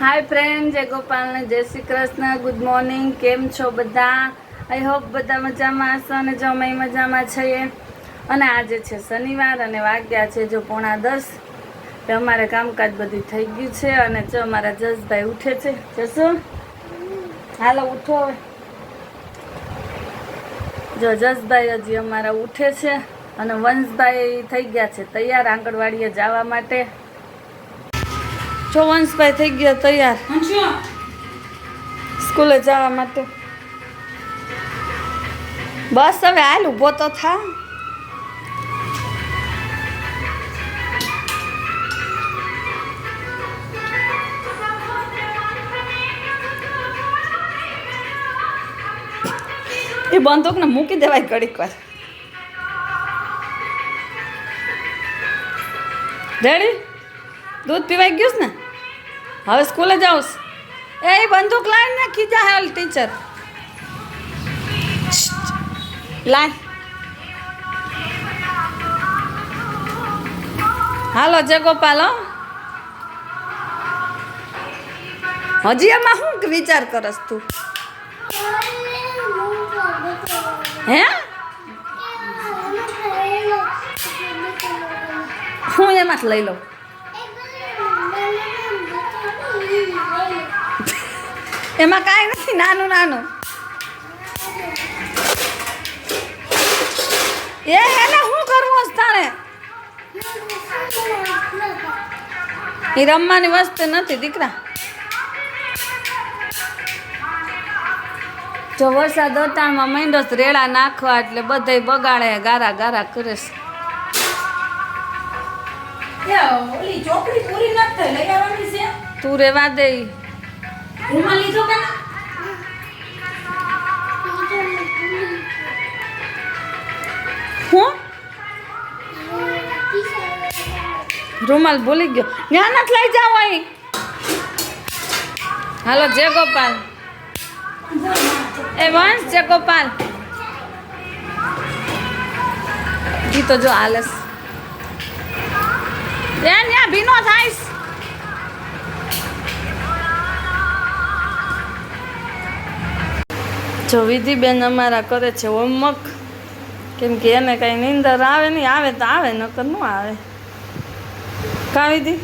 હાય friend જય ગોપાલને જય Shri Krishna. Good morning કેમ છો બધા? આઈ હોપ બધા મજામાં હશો અને જો અમે મજામાં છીએ. અને આજે છે શનિવાર અને વાગ્યા છે જો પોણા દસ. તો અમારે કામકાજ બધું થઈ ગયું છે અને જો અમારા જસભાઈ ઉઠે છે. જશો? હાલો, ઉઠો હવે. જો જસભાઈ હજી અમારા ઉઠે છે અને વંશભાઈ થઈ ગયા છે તૈયાર આંગણવાડીએ જવા માટે. જો વંશભાઈ થઈ ગયા તૈયાર. સ્કૂલે જવા માટે. બસ હવે હાલ ઊભો તો થા. એ બંદૂકને મૂકી દેવાય ઘડીક વાર. રેડી દૂધ પીવાઈ ગયું ને? હવે સ્કૂલે જાઉં એ બંદૂક લાય ને ખીજા હાલ ટીચર. લાય હાલો જય ગોપાલ હો. હજી એમાં શું વિચાર કરસ તું? હે? હું એમાંથી લઈ લઉં. એમાં કાંઈ નથી નાનું નાનું. એ એને શું કરવું તારે એ રમવાની વસ્તુ નથી દીકરા. જો વરસાદ અટાણમાં માંડ્યો રેડા નાખવા એટલે બધાય બગાડે ગારા ગારા કરે છે. તું રેવા દે રૂમાલ લીધો કે ના? હું? રૂમાલ ભૂલી ગયો. જ્ઞાન જ લઈ જાવ અહીં. હાલો, જય ગોપાલ. એ વંશ, જય ગોપાલ. ઈ તો જો આલસ. ત્યાં ભીનો થાઈશ. જો વિધિબેન અમારા કરે છે હોમવર્ક, કેમ કે એને કાંઈ નીંદર આવે નહીં, આવે તો આવે, નકર ન આવે. કા વિધિ?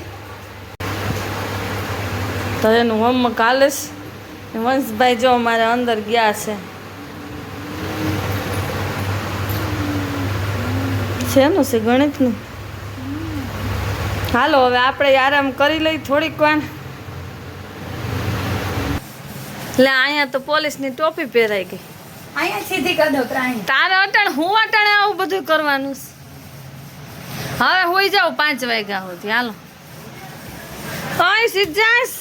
તો એનું હોમવર્ક હાલે છે. વંશભાઈ જો અમારે અંદર ગયા છે. શેનું છે ગણિતનું? હાલો, હવે આપણે આરામ કરી લઈ થોડીક વાર. એટલે અહીંયા તો પોલીસની ટોપી પહેરાઈ ગઈ. અહીંયા સીધી કરી દો ત્રાણી તારે અટણ હું અટણે આવું બધું કરવાનું છે? હવે હોઈ જાવ પાંચ વાગ્યા સુધી હાલો. ઓય સિદ્ધાસ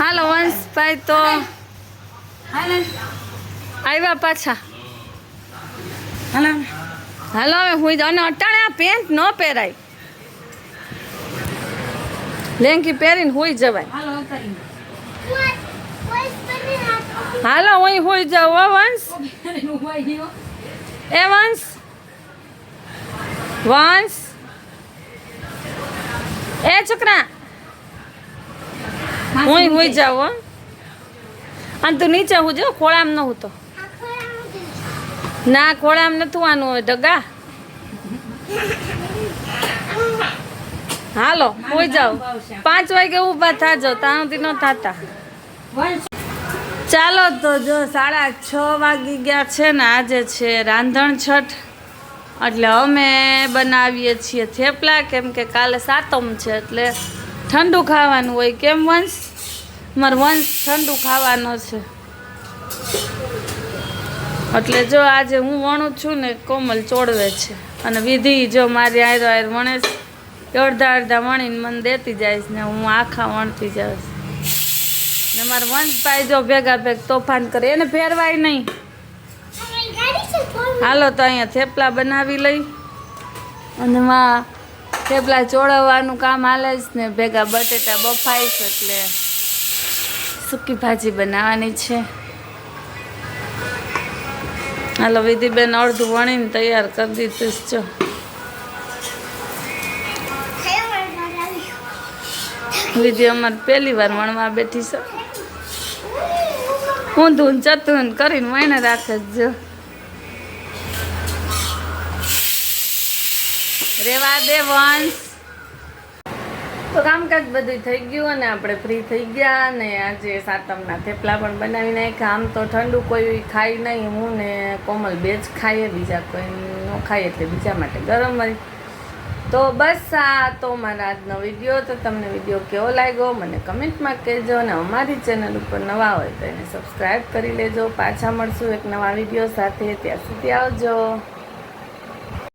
હાલો વંશભાઈ તો આવ્યા પાછા. હાલે. હાલો હવે હોઈ જાવ અને અટાણે આ પેન્ટ ન પહેરાય. લેંકી પહેરીને હોઈ જવાય. હાલો અહીં હું હોઈ જાવ વંશ. એ વંશ. વંશ. એ છોકરા. હું હોઈ જાવ અને તું નીચે હું જો ખોળામ ન તો ના ખોળામ નથી આનું હોય ડગા. હાલો હોઈ જાવ પાંચ વાગે ઊભા થાજો, ત્યાં સુધી ન થાતા. ચાલો તો જો સાડા છ વાગી ગયા છે ને, આજે છે રાંધણ છઠ. એટલે અમે બનાવીએ છીએ થેપલા, કેમ કે કાલે સાતમ છે, એટલે ઠંડુ ખાવાનું હોય. કેમ વંશ? મારો વંશ ઠંડુ ખાવાનો છે. એટલે જો આજે હું વણું છું ને, કોમલ ચોડવે છે. અને વિધિ જો મારી આયરો આયર વણે છે. અડધા અડધા વણીને મને દેતી જઈશ ને હું આખા વણતી જઈશ ને મારા વંશભાઈ જો ભેગા ભેગ તોફાન કરે, એને ફેરવાય નહીં. હાલો તો અહીંયા થેપલા બનાવી લઈ. અને માં થેપલા ચોળવવાનું કામ હાલે જ ને, ભેગા બટેટા બફાય છે એટલે સૂકી ભાજી બનાવવાની છે. હાલો વિધિબેન અડધું વણીને તૈયાર કરી દીધું જો. વિધિ અમારે પહેલી વાર વણવા બેઠી છે. ઊંધું ચતું કરીને વણ રાખે જો રેવા દે વંશ. તો કામકાજ બધું થઈ ગયું અને આપણે ફ્રી થઈ ગયા અને આજે સાતમના થેપલા પણ બનાવી નાખ્યા. આમ તો ઠંડુ કોઈ ખાય નહીં, હું ને કોમલ બે જ ખાઈએ, બીજા કોઈ ન ખાય એટલે બીજા માટે ગરમ હોય. તો બસ આ તો મારા આજનો વીડિયો. તો તમને વીડિયો કેવો લાગ્યો, મને કમેન્ટમાં કહેજો અને અમારી ચેનલ ઉપર નવા હોય તો એને સબસ્ક્રાઈબ કરી લેજો. પાછા મળશું એક નવા વીડિયો સાથે. ત્યાં સુધી આવજો.